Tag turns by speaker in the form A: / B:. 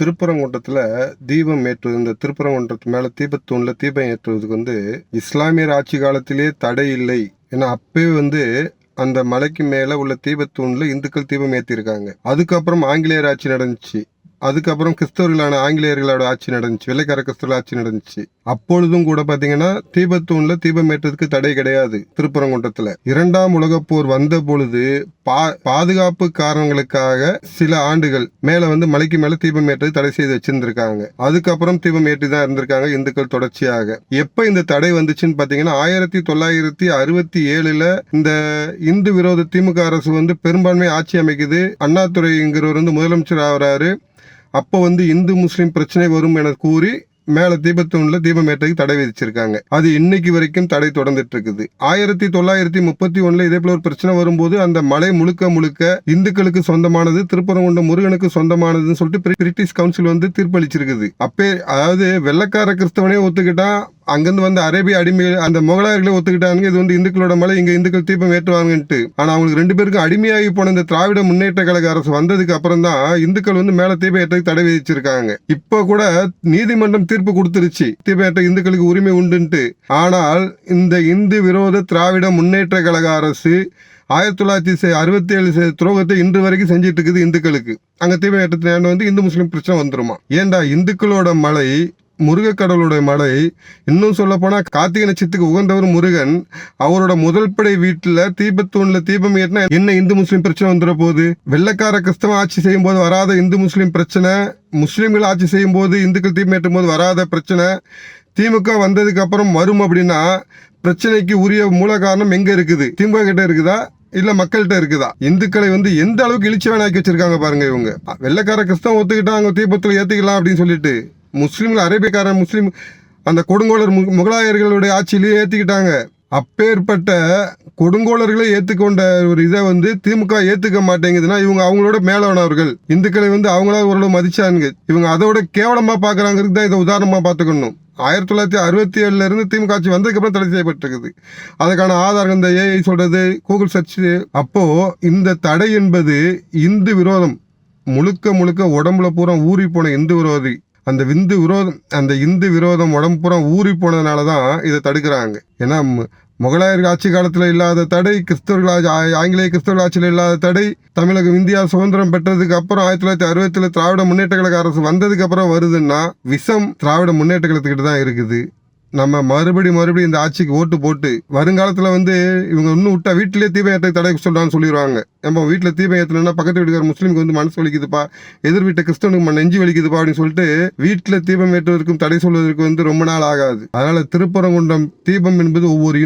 A: திருப்பரங்குன்றத்தில் தீபம் ஏற்றுவது இந்த திருப்பரங்குன்றத்து மேலே தீபத்தூணில் தீபம் ஏற்றுவதுக்கு வந்து இஸ்லாமியர் ஆட்சி காலத்திலே தடை இல்லை. ஏன்னா அப்பவே வந்து அந்த மலைக்கு மேலே உள்ள தீபத்தூணில் இந்துக்கள் தீபம் ஏற்றிருக்காங்க அதுக்கப்புறம் ஆங்கிலேயர் ஆட்சி நடந்துச்சு. அதுக்கப்புறம் கிறிஸ்தவர்களான ஆங்கிலேயர்களோட ஆட்சி நடந்துச்சு வெள்ளைக்கார கிறிஸ்தவர்கள் ஆட்சி நடந்துச்சு. அப்பொழுதும் கூட பாத்தீங்கன்னா தீபத்தூண்ல தீபம் ஏற்றதுக்கு தடை கிடையாது திருப்பரங்குன்றத்துல. இரண்டாம் உலக போர் வந்த பொழுது பா பாதுகாப்பு காரணங்களுக்காக சில ஆண்டுகள் மேல வந்து மலைக்கு மேல தீபம் ஏற்றது தடை செய்து வச்சிருந்திருக்காங்க. அதுக்கப்புறம் தீபம் ஏற்றி தான் இருந்திருக்காங்க இந்துக்கள் தொடர்ச்சியாக. எப்ப இந்த தடை வந்துச்சுன்னு பாத்தீங்கன்னா ஆயிரத்தி தொள்ளாயிரத்தி அறுபத்தி ஏழுல இந்த இந்து விரோத திமுக அரசு வந்து பெரும்பான்மை ஆட்சி அமைக்குது. அண்ணாதுரைங்கிறவர் வந்து முதலமைச்சர் ஆகிறாரு. அப்போ வந்து இந்து முஸ்லீம் பிரச்சனை வரும் என கூறி மேல தீபத்தூண்ல தீபம் ஏற்றதுக்கு தடை விதிச்சிருக்காங்க. அது இன்னைக்கு வரைக்கும் தடை தொடர்ந்துட்டு இருக்குது ஆயிரத்தி தொள்ளாயிரத்தி முப்பத்தி ஒண்ணுல இதே போல ஒரு பிரச்சனை வரும்போது அந்த மலை முழுக்க முழுக்க இந்துக்களுக்கு சொந்தமானது திருப்பரங்குண்டம் முருகனுக்கு சொந்தமானதுன்னு சொல்லிட்டு பிரிட்டிஷ் கவுன்சில் வந்து தீர்ப்பளிச்சிருக்குது. அப்பே அதாவது வெள்ளக்கார கிறிஸ்தவனே ஒத்துக்கிட்டா அங்கிருந்து வந்து அரேபிய அடிமைகள் அந்த முகலாயர்களே ஒத்துக்கிட்டாங்க இது வந்து இந்துக்களோட மலை இங்க இந்துக்கள் தீபம் ஏற்றுவாங்கன்ட்டு ஆனா அவங்களுக்கு ரெண்டு பேருக்கும் அடிமையாகி போன இந்த திராவிட முன்னேற்ற கழக அரசு வந்ததுக்கு அப்புறம் தான் இந்துக்கள் வந்து மேல தீபம் ஏற்றதுக்கு தடை விதிச்சிருக்காங்க. இப்ப கூட நீதிமன்றம் தீர்ப்பு கொடுத்துருச்சு. தீபம் ஏற்ற இந்துக்களுக்கு உரிமை உண்டுன்ட்டு. ஆனால் இந்த இந்து விரோத திராவிட முன்னேற்ற கழக அரசு ஆயிரத்தி தொள்ளாயிரத்தி அறுபத்தி ஏழு துரோகத்தை இன்று வரைக்கும் செஞ்சிட்டு இருக்குது இந்துக்களுக்கு. அங்க தீபம் ஏற்றத்தினால வந்து இந்து முஸ்லீம் பிரச்சனை வந்துருமா? ஏன்டா இந்துக்களோட மலை முருகக்கடவுளுடைய மலை இன்னும் சொல்லப்போனால் கார்த்திகை நட்சத்திரத்துக்கு உகந்தவர் முருகன். அவரோட முதல் படை வீட்டில் தீபத்தூண்ல தீபம் ஏற்றினா என்ன இந்து முஸ்லீம் பிரச்சனை வந்துட போகுது வெள்ளக்கார கிறிஸ்தவ ஆட்சி செய்யும் போது வராத இந்து முஸ்லீம் பிரச்சனை. முஸ்லீம்கள் ஆட்சி செய்யும் போது இந்துக்கள் தீபம் ஏற்றும் போது வராத பிரச்சனை. திமுக வந்ததுக்கு அப்புறம் வரும் அப்படின்னா பிரச்சனைக்கு உரிய மூல காரணம் எங்க இருக்குது? திமுக கிட்ட இருக்குதா? இல்ல மக்கள்கிட்ட இருக்குதா? இந்துக்களை வந்து எந்த அளவுக்கு இழிச்சவனாக்கி வச்சிருக்காங்க பாருங்க இவங்க. வெள்ளக்கார கிறிஸ்தவம் ஒத்துக்கிட்டாங்க தீபத்தில் ஏத்துக்கலாம் அப்படின்னு சொல்லிட்டு முஸ்லீம்கள் அரேபியக்காரன் முஸ்லீம் அந்த கொடுங்கோலர் மு- முகலாயர்களுடைய ஆட்சியிலேயே ஏற்றிக்கிட்டாங்க அப்பேற்பட்ட கொடுங்கோலர்களை ஏற்றுக்கொண்ட ஒரு இதை வந்து திமுக ஏற்றுக்க மாட்டேங்குதுன்னா இவங்க அவங்களோட மேலானவர்கள். இந்துக்களை வந்து அவங்களா ஓரளவு மதிச்சாங்க இவங்க அதோட கேவலமாக பார்க்குறாங்கிறது தான் இதை உதாரணமாக பார்த்துக்கணும். ஆயிரத்தி தொள்ளாயிரத்தி அறுபத்தி ஏழுலேருந்து திமுக ஆட்சி வந்ததுக்கப்புறம் தடை செய்யப்பட்டிருக்குது. அதுக்கான ஆதாரம் இந்த ஏஐ சொல்கிறது கூகுள் சர்ச் அப்போது இந்த தடை என்பது இந்து விரோதம். முழுக்க முழுக்க உடம்புல பூரா ஊறி போன இந்து விரோதி. அந்த விந்து விரோதம் அந்த இந்து விரோதம் உடம்புறம் ஊறி போனதுனால தான் இதை தடுக்கிறாங்க. ஏன்னா மு- ஆட்சி காலத்தில் இல்லாத தடை கிறிஸ்தவர்கள் ஆங்கிலேய கிறிஸ்தவர்கள் ஆட்சியில் இல்லாத தடை தமிழகம் இந்தியா சுதந்திரம் பெற்றதுக்கு அப்புறம் ஆயிரத்தி தொள்ளாயிரத்தி அறுபத்தில் திராவிட முன்னேற்ற கழக அரசு வந்ததுக்கு அப்புறம் வருதுன்னா விஷம் திராவிட முன்னேற்ற கழகத்துக்கிட்ட தான் இருக்குது. நம்ம மறுபடி மறுபடியும் இந்த ஆட்சிக்கு ஓட்டு போட்டு வருங்காலத்தில் வந்து இவங்க இன்னும் விட்டா வீட்டிலேயே தீபம் ஏற்ற தடை சொல்கிறான்னு சொல்லிடுவாங்க. நம்ம வீட்டில் தீபம் ஏற்றணும்னா பக்கத்து வீட்டுக்கார முஸ்லீமுக்கு வந்து மனசு வலிக்குதுப்பா எதிர் வீட்டை கிறிஸ்தவனுக்கு ம- நெஞ்சு வலிக்குதுப்பா அப்படின்னு சொல்லிட்டு வீட்டில் தீபம் ஏற்றுவதற்கும் தடை சொல்வதற்கு வந்து ரொம்ப நாள் ஆகாது. அதனால் திருப்பரங்குன்றம் தீபம் என்பது ஒவ்வொரு